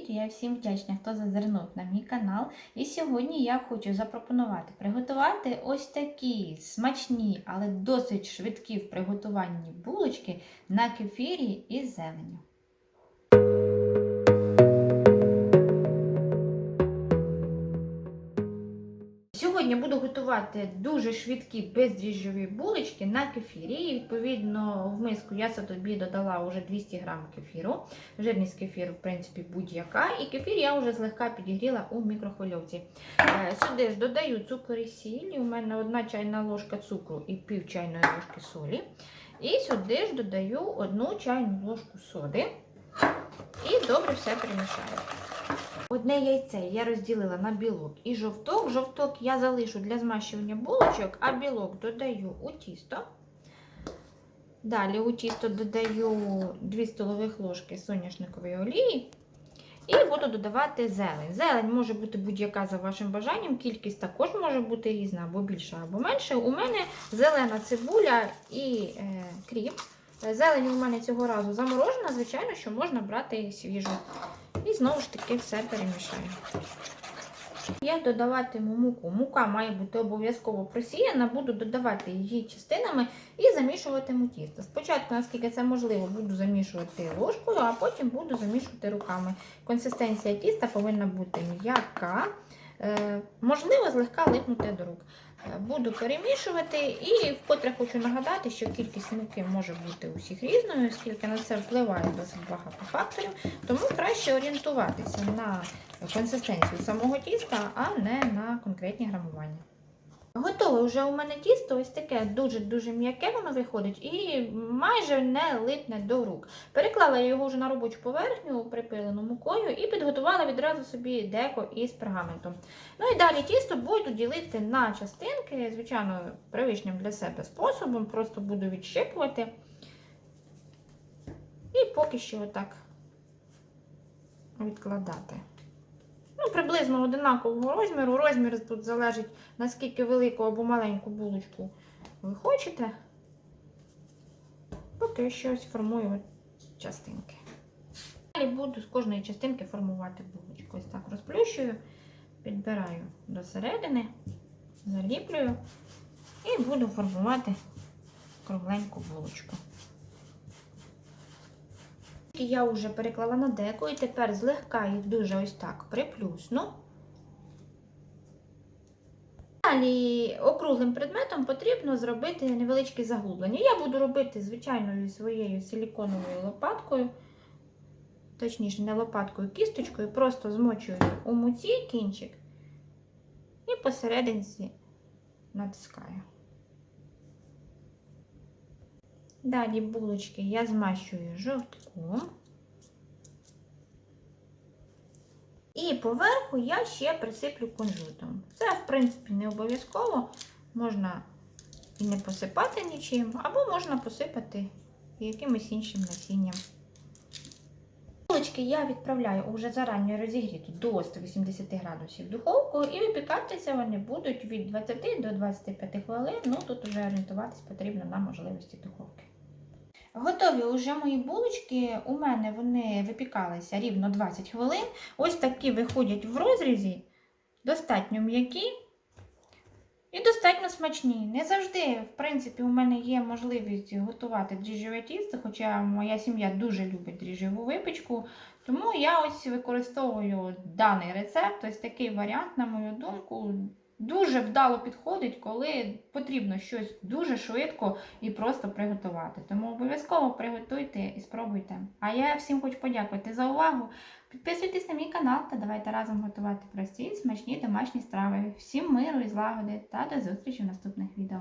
Привіт! Я всім вдячна, хто зазирнув на мій канал. І сьогодні я хочу запропонувати приготувати ось такі смачні, але досить швидкі в приготуванні булочки на кефірі із зеленню. Сьогодні буду готувати дуже швидкі бездріжджові булочки на кефірі. І відповідно в миску я собі додала вже 200 г кефіру. Жирність кефіру, в принципі, будь-яка. І кефір я вже злегка підігріла у мікрохвильовці. Е, Сюди ж додаю цукор і сіль. У мене одна чайна ложка цукру і пів чайної ложки солі. І сюди ж додаю одну чайну ложку соди. І добре все перемішаю. Одне яйце я розділила на білок і жовток. Жовток я залишу для змащування булочок, а білок додаю у тісто. Далі у тісто додаю 2 столових ложки соняшникової олії. І буду додавати зелень. Зелень може бути будь-яка за вашим бажанням, кількість також може бути різна, або більша, або менше. У мене зелена цибуля і е, кріп. Зелень у мене цього разу заморожена, звичайно, що можна брати свіжу. І знову ж таки все перемішаю. Я додаватиму муку. Мука має бути обов'язково просіяна, буду додавати її частинами і замішуватиму тісто. Спочатку, наскільки це можливо, буду замішувати ложкою, а потім буду замішувати руками. Консистенція тіста повинна бути м'яка, можливо, злегка липнути до рук. Е, Буду перемішувати і вкотре хочу нагадати, що кількість муки може бути усіх різною, оскільки на це впливає досить багато факторів, тому краще орієнтуватися на консистенцію самого тіста, а не на конкретні грамування. Готове вже у мене тісто, ось таке дуже-дуже м'яке воно виходить і майже не липне до рук. Переклала я його вже на робочу поверхню, припилену мукою, і підготувала відразу собі деко із пергаментом. Ну і далі тісто буду ділити на частинки, звичайно, привичним для себе способом, просто буду відщипувати. І поки що отак відкладати. Ну, приблизно одинакового розміру. Розмір тут залежить, наскільки велику або маленьку булочку ви хочете. Поки що ось формую частинки. Далі буду з кожної частинки формувати булочку. Ось так розплющую, підбираю до середини, заліплюю і буду формувати кругленьку булочку. Я вже переклала на деко і тепер злегка їх дуже ось так приплюсну. Далі округлим предметом потрібно зробити невеличке заглублення. Я буду робити звичайною своєю силіконовою лопаткою, точніше, не лопаткою, кісточкою, просто змочую у муці кінчик і посерединці натискаю. Далі булочки я змащую жовтком. І поверху я ще присиплю кунжутом. Це, в принципі, не обов'язково. Можна і не посипати нічим, або можна посипати якимось іншим насінням. Булочки я відправляю уже зарані розігріту до 180 градусів духовку, і випікатися вони будуть від 20 до 25 хвилин. Ну, тут вже орієнтуватись потрібно на можливості духовки. Готові вже мої булочки. У мене вони випікалися рівно 20 хвилин. Ось такі виходять в розрізі, достатньо м'які і достатньо смачні. Не завжди, в принципі, у мене є можливість готувати дріжджове тісто, хоча моя сім'я дуже любить дріжджову випічку. Тому я ось використовую даний рецепт, ось такий варіант, на мою думку. Дуже вдало підходить, коли потрібно щось дуже швидко і просто приготувати. Тому обов'язково приготуйте і спробуйте. А я всім хочу подякувати за увагу. Підписуйтесь на мій канал та давайте разом готувати прості, смачні домашні страви. Всім миру і злагоди та до зустрічі в наступних відео.